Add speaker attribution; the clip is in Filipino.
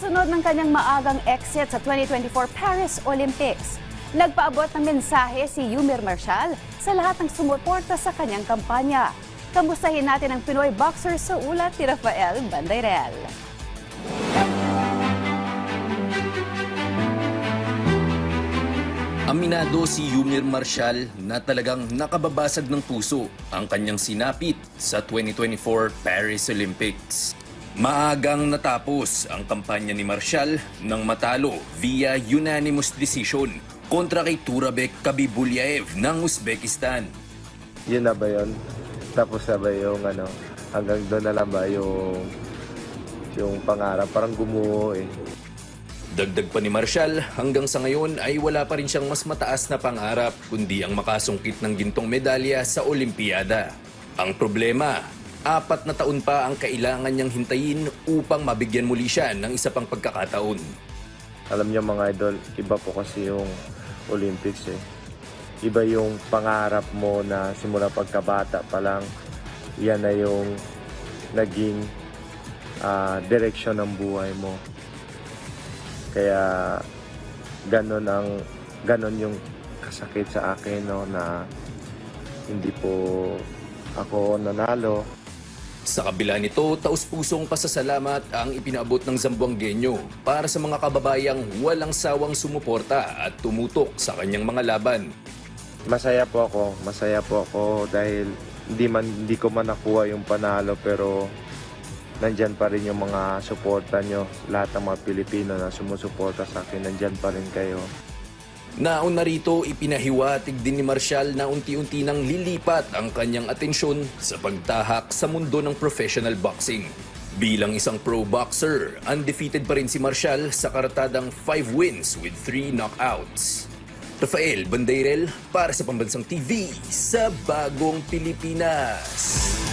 Speaker 1: Kasunod ng kanyang maagang exit sa 2024 Paris Olympics, nagpaabot ng mensahe si Yumir Marshall sa lahat ng sumuporta sa kanyang kampanya. Kamustahin natin ang Pinoy boxer sa ulat ni Rafael Bandayrel.
Speaker 2: Aminado si Yumir Marshall na talagang nakababasag ng puso ang kanyang sinapit sa 2024 Paris Olympics. Maagang natapos ang kampanya ni Marshall nang matalo via unanimous decision kontra kay Turabek Kabibulyaev ng Uzbekistan.
Speaker 3: Yun na ba yun? Tapos na ba yung ano, hanggang doon na lang ba yung yung pangarap? Parang gumuho eh.
Speaker 2: Dagdag pa ni Marshall, hanggang sa ngayon ay wala pa rin siyang mas mataas na pangarap kundi ang makasungkit ng gintong medalya sa Olimpiada. Ang problema, apat na taon pa ang kailangan niyang hintayin upang mabigyan muli siya ng isa pang pagkakataon.
Speaker 3: Alam niyo mga idol, iba po kasi yung Olympics eh. Iba yung pangarap mo na simula pagkabata pa lang, yan na yung naging ah, direksyon ng buhay mo. Kaya ganon ang ganon yung kasakit sa akin no na hindi po ako nanalo.
Speaker 2: Sa kabila nito, taus-pusong pasasalamat ang ipinaabot ng Zamboangueño para sa mga kababayang walang sawang sumuporta at tumutok sa kanyang mga laban.
Speaker 3: Masaya po ako, masaya po ako dahil hindi man hindi ko man nakuha yung panalo pero nandyan pa rin yung mga suporta nyo. Lahat ng mga Pilipino na sumusuporta sa akin, nandyan pa rin kayo.
Speaker 2: Nauna rito, ipinahiwatig din ni Marshall na unti-unti nang lilipat ang kanyang atensyon sa pagtahak sa mundo ng professional boxing. Bilang isang pro boxer, undefeated pa rin si Marshall sa karatadang 5 wins with 3 knockouts. Rafael Bandeirel para sa Pambansang TV sa Bagong Pilipinas.